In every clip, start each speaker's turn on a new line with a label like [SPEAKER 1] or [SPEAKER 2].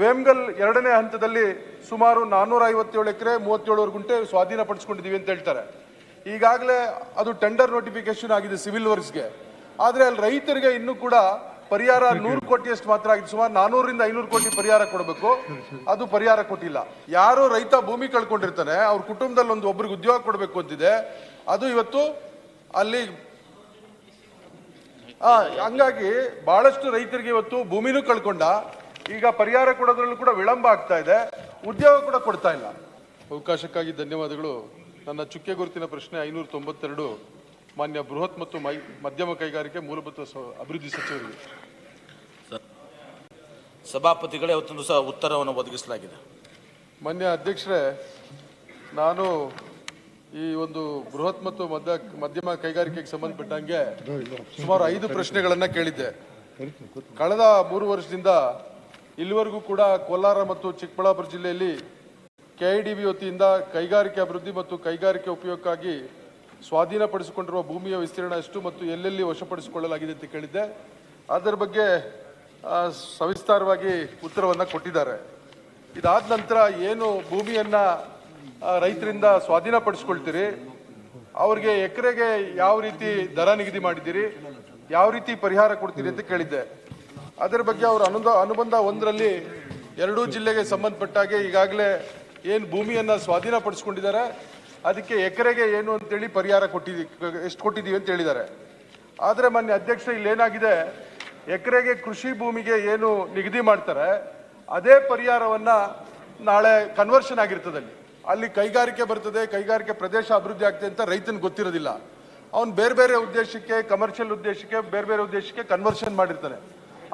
[SPEAKER 1] ವೇಮ್ಗಲ್ ಎರಡನೇ ಹಂತದಲ್ಲಿ ಸುಮಾರು ನಾನ್ನೂರ ಐವತ್ತೇಳು ಎಕರೆ ಮೂವತ್ತೇಳುವರೆ ಗುಂಟೆ ಸ್ವಾಧೀನಪಡಿಸ್ಕೊಂಡಿದ್ದೀವಿ ಅಂತ ಹೇಳ್ತಾರೆ. ಈಗಾಗಲೇ ಅದು ಟೆಂಡರ್ ನೋಟಿಫಿಕೇಶನ್ ಆಗಿದೆ ಸಿವಿಲ್ ವರ್ಕ್ಸ್ಗೆ ಆದರೆ ಅಲ್ಲಿ ರೈತರಿಗೆ ಇನ್ನೂ ಕೂಡ ಪರಿಹಾರ ನೂರು ಕೋಟಿಯಷ್ಟು ಮಾತ್ರ ಆಗಿದೆ. ಸುಮಾರು ನಾನೂರರಿಂದ ಐನೂರು ಕೋಟಿ ಪರಿಹಾರ ಕೊಡಬೇಕು. ಅದು ಪರಿಹಾರ ಕೊಟ್ಟಿಲ್ಲ. ಯಾರು ರೈತ ಭೂಮಿ ಕಳ್ಕೊಂಡಿರ್ತಾನೆ ಅವ್ರ ಕುಟುಂಬದಲ್ಲಿ ಒಂದು ಒಬ್ರಿಗೆ ಉದ್ಯೋಗ ಕೊಡಬೇಕು ಅಂತಿದೆ. ಅದು ಇವತ್ತು ಅಲ್ಲಿ ಹಂಗಾಗಿ ಬಹಳಷ್ಟು ರೈತರಿಗೆ ಇವತ್ತು ಭೂಮಿನೂ ಕಳ್ಕೊಂಡ. ಈಗ ಪರಿಹಾರ ಕೊಡೋದ್ರಲ್ಲೂ ಕೂಡ ವಿಳಂಬ ಆಗ್ತಾ ಇದೆ. ಉದ್ಯೋಗ ಕೂಡ ಕೊಡ್ತಾ ಇಲ್ಲ. ಅವಕಾಶಕ್ಕಾಗಿ ಧನ್ಯವಾದಗಳು. ನನ್ನ ಚುಕ್ಕೆ ಗುರುತಿನ ಪ್ರಶ್ನೆ ಐನೂರ ತೊಂಬತ್ತೆರಡು ಮಾನ್ಯ ಬೃಹತ್ ಮತ್ತು ಮೈ ಮಧ್ಯಮ ಕೈಗಾರಿಕೆ ಮೂಲಭೂತ ಅಭಿವೃದ್ಧಿ ಸಚಿವರಿಗೆ.
[SPEAKER 2] ಸಭಾಪತಿಗಳೇ ಅವತ್ತೊಂದು ಸಹ ಉತ್ತರವನ್ನು ಒದಗಿಸಲಾಗಿದೆ.
[SPEAKER 1] ಮಾನ್ಯ ಅಧ್ಯಕ್ಷರೇ ನಾನು ಈ ಒಂದು ಬೃಹತ್ ಮತ್ತು ಮಧ್ಯ ಮಧ್ಯಮ ಕೈಗಾರಿಕೆಗೆ ಸಂಬಂಧಪಟ್ಟಂಗೆ ಸುಮಾರು ಐದು ಪ್ರಶ್ನೆಗಳನ್ನು ಕೇಳಿದ್ದೆ. ಕಳೆದ ಮೂರು ವರ್ಷದಿಂದ ಇಲ್ಲಿವರೆಗೂ ಕೂಡ ಕೋಲಾರ ಮತ್ತು ಚಿಕ್ಕಬಳ್ಳಾಪುರ ಜಿಲ್ಲೆಯಲ್ಲಿ ಕೆಐಡಿಬಿ ವತಿಯಿಂದ ಕೈಗಾರಿಕೆ ಅಭಿವೃದ್ಧಿ ಮತ್ತು ಕೈಗಾರಿಕೆ ಉಪಯೋಗಕ್ಕಾಗಿ ಸ್ವಾಧೀನಪಡಿಸಿಕೊಂಡಿರುವ ಭೂಮಿಯ ವಿಸ್ತೀರ್ಣ ಎಷ್ಟು ಮತ್ತು ಎಲ್ಲೆಲ್ಲಿ ವಶಪಡಿಸಿಕೊಳ್ಳಲಾಗಿದೆ ಅಂತ ಕೇಳಿದ್ದೆ. ಅದರ ಬಗ್ಗೆ ಸವಿಸ್ತಾರವಾಗಿ ಉತ್ತರವನ್ನು ಕೊಟ್ಟಿದ್ದಾರೆ. ಇದಾದ ನಂತರ ಏನು ಭೂಮಿಯನ್ನು ರೈತರಿಂದ ಸ್ವಾಧೀನಪಡಿಸ್ಕೊಳ್ತೀರಿ? ಅವ್ರಿಗೆ ಎಕರೆಗೆ ಯಾವ ರೀತಿ ದರ ನಿಗದಿ ಮಾಡಿದ್ದೀರಿ? ಯಾವ ರೀತಿ ಪರಿಹಾರ ಕೊಡ್ತೀರಿ ಅಂತ ಕೇಳಿದ್ದೆ. ಅದರ ಬಗ್ಗೆ ಅವರು ಅನುಬಂಧ ಅನುಬಂಧ ಒಂದರಲ್ಲಿ ಎರಡೂ ಜಿಲ್ಲೆಗೆ ಸಂಬಂಧಪಟ್ಟಾಗೆ ಈಗಾಗಲೇ ಏನು ಭೂಮಿಯನ್ನು ಸ್ವಾಧೀನಪಡಿಸ್ಕೊಂಡಿದ್ದಾರೆ, ಅದಕ್ಕೆ ಎಕರೆಗೆ ಏನು ಅಂತೇಳಿ ಪರಿಹಾರ ಕೊಟ್ಟಿದ್ದೀವಿ ಎಷ್ಟು ಕೊಟ್ಟಿದ್ದೀವಿ ಅಂತ ಹೇಳಿದ್ದಾರೆ. ಆದರೆ ಮಾನ್ಯ ಅಧ್ಯಕ್ಷ ಇಲ್ಲಿ ಏನಾಗಿದೆ ಎಕರೆಗೆ ಕೃಷಿ ಭೂಮಿಗೆ ಏನು ನಿಗದಿ ಮಾಡ್ತಾರೆ, ಅದೇ ಪರಿಹಾರವನ್ನು ನಾಳೆ ಕನ್ವರ್ಷನ್ ಆಗಿರ್ತದೆ ಅಲ್ಲಿ. ಅಲ್ಲಿ ಕೈಗಾರಿಕೆ ಬರ್ತದೆ, ಕೈಗಾರಿಕೆ ಪ್ರದೇಶ ಅಭಿವೃದ್ಧಿ ಆಗ್ತದೆ ಅಂತ ರೈತನಿಗೆ ಗೊತ್ತಿರೋದಿಲ್ಲ. ಅವ್ನು ಬೇರೆ ಬೇರೆ ಉದ್ದೇಶಕ್ಕೆ ಕಮರ್ಷಿಯಲ್ ಉದ್ದೇಶಕ್ಕೆ, ಬೇರೆ ಬೇರೆ ಉದ್ದೇಶಕ್ಕೆ ಕನ್ವರ್ಷನ್ ಮಾಡಿರ್ತಾನೆ.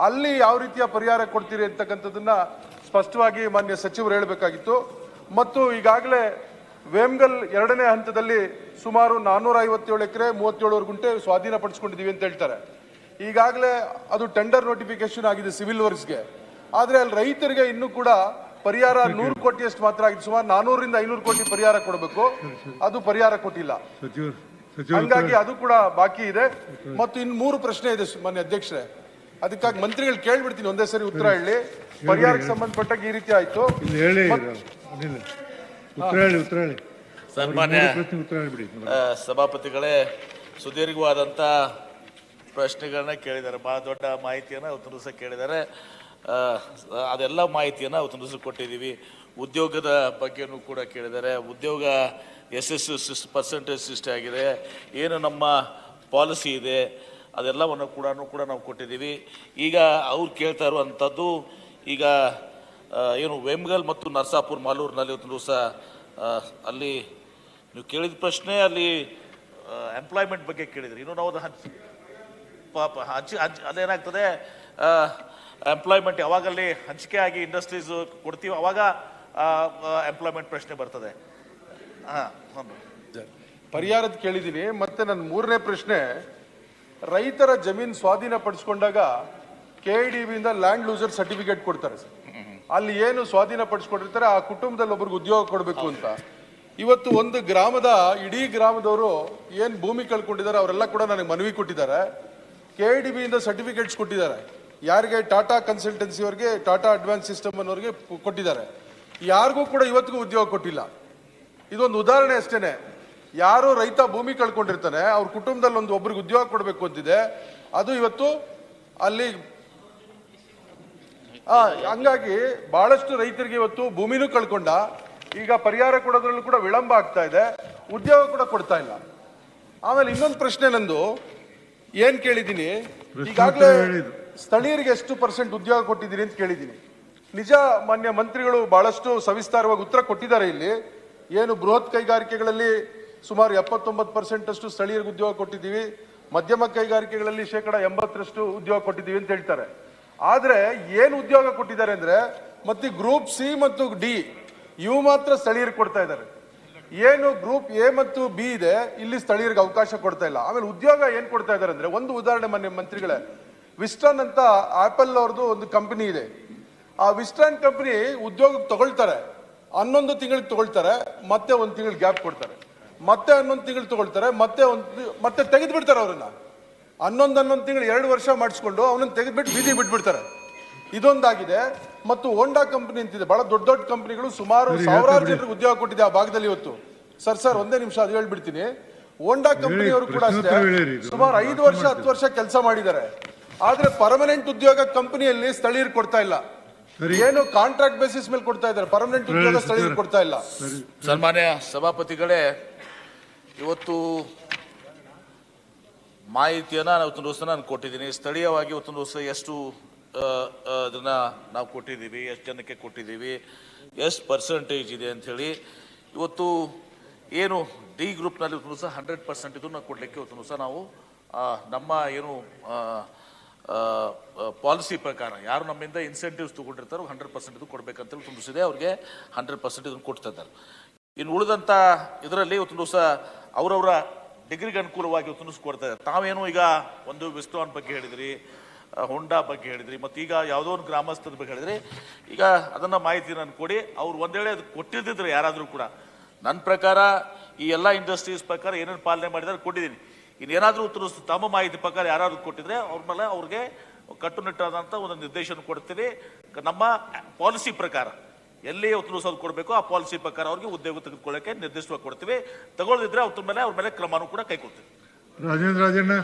[SPEAKER 1] ಅಲ್ಲಿ ಯಾವ ರೀತಿಯ ಪರಿಹಾರ ಕೊಡ್ತೀರಿ ಅಂತಕ್ಕಂಥದ್ದನ್ನ ಸ್ಪಷ್ಟವಾಗಿ ಮಾನ್ಯ ಸಚಿವರು ಹೇಳಬೇಕಾಗಿತ್ತು. ಮತ್ತು ಈಗಾಗಲೇ ವೇಮ್ಗಲ್ ಎರಡನೇ ಹಂತದಲ್ಲಿ ಸುಮಾರು ನಾನ್ನೂರ ಐವತ್ತೇಳು ಎಕರೆ ಮೂವತ್ತೇಳುವರೆ ಗುಂಟೆ ಸ್ವಾಧೀನಪಡಿಸ್ಕೊಂಡಿದ್ದೀವಿ ಅಂತ ಹೇಳ್ತಾರೆ. ಈಗಾಗಲೇ ಅದು ಟೆಂಡರ್ ನೋಟಿಫಿಕೇಶನ್ ಆಗಿದೆ ಸಿವಿಲ್ ವರ್ಕ್ಸ್ಗೆ ಆದರೆ ಅಲ್ಲಿ ರೈತರಿಗೆ ಇನ್ನೂ ಕೂಡ ಪರಿಹಾರ ನೂರು ಕೋಟಿಯಷ್ಟು ಮಾತ್ರ ಆಗಿದೆ. ಸುಮಾರು ನಾನೂರರಿಂದ ಐನೂರು ಕೋಟಿ ಪರಿಹಾರ ಕೊಡಬೇಕು. ಅದು ಪರಿಹಾರ ಕೊಟ್ಟಿಲ್ಲ. ಹಂಗಾಗಿ ಅದು ಕೂಡ ಬಾಕಿ ಇದೆ. ಮತ್ತು ಇನ್ನು ಮೂರು ಪ್ರಶ್ನೆ ಇದೆ ಮಾನ್ಯ ಅಧ್ಯಕ್ಷರೇ. ಅದಕ್ಕಾಗಿ ಮಂತ್ರಿಗಳು ಕೇಳ್ಬಿಡ್ತೀನಿ ಒಂದೇ ಸರಿ ಉತ್ತರ ಹೇಳಿ. ಪರಿಹಾರಕ್ಕೆ ಸಂಬಂಧಪಟ್ಟಾಗ ಈ ರೀತಿ ಆಯ್ತು.
[SPEAKER 3] ಇಲ್ಲಿ ಹೇಳಿ ಉತ್ತರ ಹೇಳಿ ಉತ್ತರ ಹೇಳಿ.
[SPEAKER 2] ಸನ್ಮಾನ್ಯ ಸಭಾಪತಿಗಳೇ ಸುದೀರ್ಘವಾದಂಥ ಪ್ರಶ್ನೆಗಳನ್ನ ಕೇಳಿದ್ದಾರೆ. ಭಾಳ ದೊಡ್ಡ ಮಾಹಿತಿಯನ್ನು ಅವತ್ತು ದಿವಸ ಕೇಳಿದ್ದಾರೆ. ಆ, ಅದೆಲ್ಲ ಮಾಹಿತಿಯನ್ನು ಅವತ್ತಿನ ದಿವಸ ಕೊಟ್ಟಿದ್ದೀವಿ ಉದ್ಯೋಗದ ಬಗ್ಗೆನೂ ಕೂಡ ಕೇಳಿದ್ದಾರೆ. ಉದ್ಯೋಗ ಯಶಸ್ಸು ಎಸ್ ಪರ್ಸೆಂಟೇಜ್ ಸೃಷ್ಟಿಯಾಗಿದೆ ಆಗಿದೆ. ಏನು ನಮ್ಮ ಪಾಲಿಸಿ ಇದೆ. ಅದೆಲ್ಲವನ್ನು ಕೂಡ ಕೂಡ ನಾವು ಕೊಟ್ಟಿದ್ದೀವಿ. ಈಗ ಅವ್ರು ಕೇಳ್ತಾ ಇರುವಂಥದ್ದು, ಈಗ ಏನು ವೇಮ್ಗಲ್ ಮತ್ತು ನರ್ಸಾಪುರ್ ಮಾಲೂರಿನಲ್ಲಿ ಒಂದು ದಿವಸ ಅಲ್ಲಿ ನೀವು ಕೇಳಿದ ಪ್ರಶ್ನೆ ಅಲ್ಲಿ ಎಂಪ್ಲಾಯ್ಮೆಂಟ್ ಬಗ್ಗೆ ಕೇಳಿದ್ರಿ. ಇನ್ನು ನಾವು ಹಂಚಿ, ಪಾಪ ಹಂಚಿ ಹಂಚಿ, ಅದೇನಾಗ್ತದೆ ಎಂಪ್ಲಾಯ್ಮೆಂಟ್ ಯಾವಾಗಲ್ಲಿ ಹಂಚಿಕೆ ಆಗಿ ಇಂಡಸ್ಟ್ರೀಸ್ ಕೊಡ್ತೀವಿ ಅವಾಗ ಎಂಪ್ಲಾಯ್ಮೆಂಟ್ ಪ್ರಶ್ನೆ ಬರ್ತದೆ. ಹಾಂ
[SPEAKER 1] ಪರಿಹಾರದ ಕೇಳಿದ್ದೀನಿ ಮತ್ತೆ ನನ್ನ ಮೂರನೇ ಪ್ರಶ್ನೆ ರೈತರ ಜಮೀನು ಸ್ವಾಧೀನ ಪಡಿಸ್ಕೊಂಡಾಗ ಕೆ ಡಿ ಬಿಯಿಂದ ಲ್ಯಾಂಡ್ ಲೂಸರ್ ಸರ್ಟಿಫಿಕೇಟ್ ಕೊಡ್ತಾರೆ ಸರ್. ಅಲ್ಲಿ ಏನು ಸ್ವಾಧೀನ ಪಡಿಸ್ಕೊಂಡಿರ್ತಾರೆ ಆ ಕುಟುಂಬದಲ್ಲಿ ಒಬ್ರಿಗೆ ಉದ್ಯೋಗ ಕೊಡಬೇಕು ಅಂತ. ಇವತ್ತು ಒಂದು ಗ್ರಾಮದ, ಇಡೀ ಗ್ರಾಮದವರು ಏನು ಭೂಮಿ ಕಳ್ಕೊಂಡಿದ್ದಾರೆ, ಅವರೆಲ್ಲ ಕೂಡ ನನಗೆ ಮನವಿ ಕೊಟ್ಟಿದ್ದಾರೆ. ಕೆ ಡಿ ಬಿಯಿಂದ ಸರ್ಟಿಫಿಕೇಟ್ಸ್ ಕೊಟ್ಟಿದ್ದಾರೆ. ಯಾರಿಗೆ ಟಾಟಾ ಕನ್ಸಲ್ಟೆನ್ಸಿ ಅವರಿಗೆ ಟಾಟಾ ಅಡ್ವಾನ್ಸ್ ಸಿಸ್ಟಮ್ ಅನ್ನೋರಿಗೆ ಕೊಟ್ಟಿದ್ದಾರೆ. ಯಾರಿಗೂ ಕೂಡ ಇವತ್ತಿಗೂ ಉದ್ಯೋಗ ಕೊಟ್ಟಿಲ್ಲ. ಇದೊಂದು ಉದಾಹರಣೆ ಅಷ್ಟೇನೆ. ಯಾರು ರೈತ ಭೂಮಿ ಕಳ್ಕೊಂಡಿರ್ತಾನೆ ಅವ್ರ ಕುಟುಂಬದಲ್ಲಿ ಒಂದು ಒಬ್ರಿಗೆ ಉದ್ಯೋಗ ಕೊಡಬೇಕು ಅಂತಿದೆ ಅದು ಇವತ್ತು ಅಲ್ಲಿ ಆ, ಹಂಗಾಗಿ ಬಹಳಷ್ಟು ರೈತರಿಗೆ ಇವತ್ತು ಭೂಮಿನೂ ಕಳ್ಕೊಂಡ ಈಗ ಪರಿಹಾರ ಕೊಡೋದ್ರಲ್ಲೂ ಕೂಡ ವಿಳಂಬ ಆಗ್ತಾ ಇದೆ ಉದ್ಯೋಗ ಕೂಡ ಕೊಡ್ತಾ ಇಲ್ಲ. ಆಮೇಲೆ ಇನ್ನೊಂದು ಪ್ರಶ್ನೆ ನಂದು ಏನ್ ಕೇಳಿದ್ದೀನಿ? ಈಗಾಗಲೇ ಸ್ಥಳೀಯರಿಗೆ ಎಷ್ಟು ಪರ್ಸೆಂಟ್ ಉದ್ಯೋಗ ಕೊಟ್ಟಿದ್ದೀರಿ ಅಂತ ಕೇಳಿದ್ದೀನಿ. ನಿಜ ಮಾನ್ಯ ಮಂತ್ರಿಗಳು ಬಹಳಷ್ಟು ಸವಿಸ್ತಾರವಾಗಿ ಉತ್ತರ ಕೊಟ್ಟಿದ್ದಾರೆ ಇಲ್ಲಿ ಏನು ಬೃಹತ್ ಕೈಗಾರಿಕೆಗಳಲ್ಲಿ ಸುಮಾರು ಎಪ್ಪತ್ತೊಂಬತ್ತು ಪರ್ಸೆಂಟ್ ಅಷ್ಟು ಸ್ಥಳೀಯರಿಗೆ ಉದ್ಯೋಗ ಕೊಟ್ಟಿದ್ದೀವಿ. ಮಧ್ಯಮ ಕೈಗಾರಿಕೆಗಳಲ್ಲಿ ಶೇಕಡ ಎಂಬತ್ತರಷ್ಟು ಉದ್ಯೋಗ ಕೊಟ್ಟಿದ್ದೀವಿ ಅಂತ ಹೇಳ್ತಾರೆ. ಆದರೆ ಏನು ಉದ್ಯೋಗ ಕೊಟ್ಟಿದ್ದಾರೆ ಅಂದರೆ ಮತ್ತೆ ಗ್ರೂಪ್ ಸಿ ಮತ್ತು ಡಿ, ಇವು ಮಾತ್ರ ಸ್ಥಳೀಯರಿಗೆ ಕೊಡ್ತಾ ಇದ್ದಾರೆ. ಏನು ಗ್ರೂಪ್ ಎ ಮತ್ತು ಬಿ ಇದೆ, ಇಲ್ಲಿ ಸ್ಥಳೀಯರಿಗೆ ಅವಕಾಶ ಕೊಡ್ತಾ ಇಲ್ಲ. ಆಮೇಲೆ ಉದ್ಯೋಗ ಏನು ಕೊಡ್ತಾ ಇದ್ದಾರೆ ಅಂದರೆ ಒಂದು ಉದಾಹರಣೆ ಮನೆ ಮಂತ್ರಿಗಳೇ. ವಿಸ್ಟನ್ ಅಂತ ಆ್ಯಪಲ್ ಅವ್ರದ್ದು ಒಂದು ಕಂಪನಿ ಇದೆ. ಆ ವಿಸ್ಟನ್ ಕಂಪನಿ ಉದ್ಯೋಗಕ್ಕೆ ತಗೊಳ್ತಾರೆ. ಹನ್ನೊಂದು ತಿಂಗಳಿಗೆ ತಗೊಳ್ತಾರೆ, ಮತ್ತೆ ಒಂದು ತಿಂಗಳು ಗ್ಯಾಪ್ ಕೊಡ್ತಾರೆ. ಮತ್ತೆ ಹನ್ನೊಂದು ತಿಂಗಳು ತಗೊಳ್ತಾರೆ ಮತ್ತೆ ಒಂದು ಮತ್ತೆ ತೆಗೆದು ಬಿಡ್ತಾರೆ ಅವ್ರನ್ನ. ಹನ್ನೊಂದು ಹನ್ನೊಂದು ತಿಂಗಳು ಎರಡು ವರ್ಷ ಮಾಡಿಸ್ಕೊಂಡು ಅವನನ್ನು ತೆಗೆದ್ಬಿಟ್ಟು ಬೀದಿ ಬಿಟ್ಬಿಡ್ತಾರೆ. ಇದೊಂದಾಗಿದೆ. ಮತ್ತು ಹೋಂಡಾ ಕಂಪನಿ ಅಂತಿದೆ. ಬಹಳ ದೊಡ್ಡ ದೊಡ್ಡ ಕಂಪನಿಗಳು ಸುಮಾರು ಸಾವಿರಾರು ಜನರಿಗೆ ಉದ್ಯೋಗ ಕೊಟ್ಟಿದೆ ಆ ಭಾಗದಲ್ಲಿ ಇವತ್ತು. ಸರ್ ಸರ್ ಒಂದೇ ನಿಮಿಷ ಅದು ಹೇಳ್ಬಿಡ್ತೀನಿ. ಹೋಂಡಾ ಕಂಪನಿಯವರು ಕೂಡ ಅಷ್ಟೇ ಸುಮಾರು ಐದು ವರ್ಷ ಹತ್ತು ವರ್ಷ ಕೆಲಸ ಮಾಡಿದ್ದಾರೆ. ಆದ್ರೆ ಪರ್ಮನೆಂಟ್ ಉದ್ಯೋಗ ಕಂಪನಿಯಲ್ಲಿ ಸ್ಥಳೀಯರು ಕೊಡ್ತಾ ಇಲ್ಲ. ಏನು ಕಾಂಟ್ರಾಕ್ಟ್ ಬೇಸಿಸ್ ಮೇಲೆ ಕೊಡ್ತಾ ಇದ್ದಾರೆ. ಪರ್ಮನೆಂಟ್ ಉದ್ಯೋಗ ಸ್ಥಳೀಯರು ಕೊಡ್ತಾ ಇಲ್ಲ.
[SPEAKER 2] ಸನ್ಮಾನ್ಯ ಸಭಾಪತಿಗಳೇ ಇವತ್ತು ಮಾಹಿತಿಯನ್ನು ಇವತ್ತಿನ ದಿವಸ ನಾನು ಕೊಟ್ಟಿದ್ದೀನಿ. ಸ್ಥಳೀಯವಾಗಿ ಇವತ್ತಿನ ದಿವಸ ಎಷ್ಟು ಅದನ್ನ ನಾವು ಕೊಟ್ಟಿದ್ದೀವಿ, ಎಷ್ಟು ಜನಕ್ಕೆ ಕೊಟ್ಟಿದ್ದೀವಿ, ಎಷ್ಟು ಪರ್ಸೆಂಟೇಜ್ ಇದೆ ಅಂಥೇಳಿ ಇವತ್ತು ಏನು ಡಿ ಗ್ರೂಪ್ನಲ್ಲಿ ಇವತ್ತು ದಿವಸ ಹಂಡ್ರೆಡ್ ಪರ್ಸೆಂಟ್ ಇದನ್ನು ನಾವು ಕೊಡಲಿಕ್ಕೆ ಇವತ್ತು ದಿವಸ ನಾವು ನಮ್ಮ ಏನು ಪಾಲಿಸಿ ಪ್ರಕಾರ ಯಾರು ನಮ್ಮಿಂದ ಇನ್ಸೆಂಟಿವ್ಸ್ ತೊಗೊಂಡಿರ್ತಾರೋ ಹಂಡ್ರೆಡ್ ಪರ್ಸೆಂಟ್ ಇದು ಕೊಡಬೇಕಂತೇಳಿ ತುಂಬಿಸಿದೆ ಅವ್ರಿಗೆ ಹಂಡ್ರೆಡ್ ಪರ್ಸೆಂಟ್ ಇದನ್ನು ಕೊಡ್ತಾ ಇದ್ದಾರೆ. ಇನ್ನು ಉಳಿದಂಥ ಇದರಲ್ಲಿ ಇವತ್ತು ದಿವಸ ಅವರವರ ಡಿಗ್ರಿಗೆ ಅನುಕೂಲವಾಗಿ ತುಂಬಿಸ್ಕೊಡ್ತಾ ಇದ್ದಾರೆ. ತಾವೇನು ಈಗ ಒಂದು ವಿಸ್ತವನ್ ಬಗ್ಗೆ ಹೇಳಿದ್ರಿ ಹೊಂಡಾ ಬಗ್ಗೆ ಹೇಳಿದ್ರಿ, ಮತ್ತು ಈಗ ಯಾವುದೋ ಒಂದು ಗ್ರಾಮಸ್ಥರ ಬಗ್ಗೆ ಹೇಳಿದ್ರಿ. ಈಗ ಅದನ್ನು ಮಾಹಿತಿ ನಾನು ಕೊಡಿ ಅವ್ರು ಒಂದೇಳೆ ಅದು ಕೊಟ್ಟಿದ್ದಿದ್ರೆ ಯಾರಾದರೂ ಕೂಡ ನನ್ನ ಪ್ರಕಾರ ಈ ಎಲ್ಲ ಇಂಡಸ್ಟ್ರೀಸ್ ಪ್ರಕಾರ ಏನೇನು ಪಾಲನೆ ಮಾಡಿದ್ದಾರೆ ಕೊಟ್ಟಿದ್ದೀನಿ. ಇನ್ನೇನಾದರೂ ಉತ್ತರ ತಮ್ಮ ಮಾಹಿತಿ ಪ್ರಕಾರ ಯಾರಾದರೂ ಕೊಟ್ಟಿದ್ರೆ ಅವ್ರ ಮೇಲೆ ಅವ್ರಿಗೆ ಕಟ್ಟುನಿಟ್ಟಾದಂಥ ಒಂದು ನಿರ್ದೇಶನ ಕೊಡ್ತೀವಿ ನಮ್ಮ ಪಾಲಿಸಿ ಪ್ರಕಾರ. ಎಲ್ಲಿ ಉತ್ತರ ಸೌದು ಕೊಡಬೇಕು, ಆ ಪಾಲಿಸಿ ಪ್ರಕಾರ ಅವ್ರಿಗೆ ಉದ್ಯೋಗ ತೆಗೆದುಕೊಳ್ಳಕ್ಕೆ ನಿರ್ದಿಷ್ಟವಾಗಿ ಕೊಡ್ತೀವಿ. ತಗೊಳ್ಳದಿದ್ರೆ ಅವ್ರ ಮೇಲೆ ಅವ್ರ ಮೇಲೆ ಕ್ರಮನೂ ಕೂಡ ಕೈಗೊಳ್ತೀವಿ.
[SPEAKER 3] ರಾಜೇಂದ್ರ ರಾಜಣ್ಣ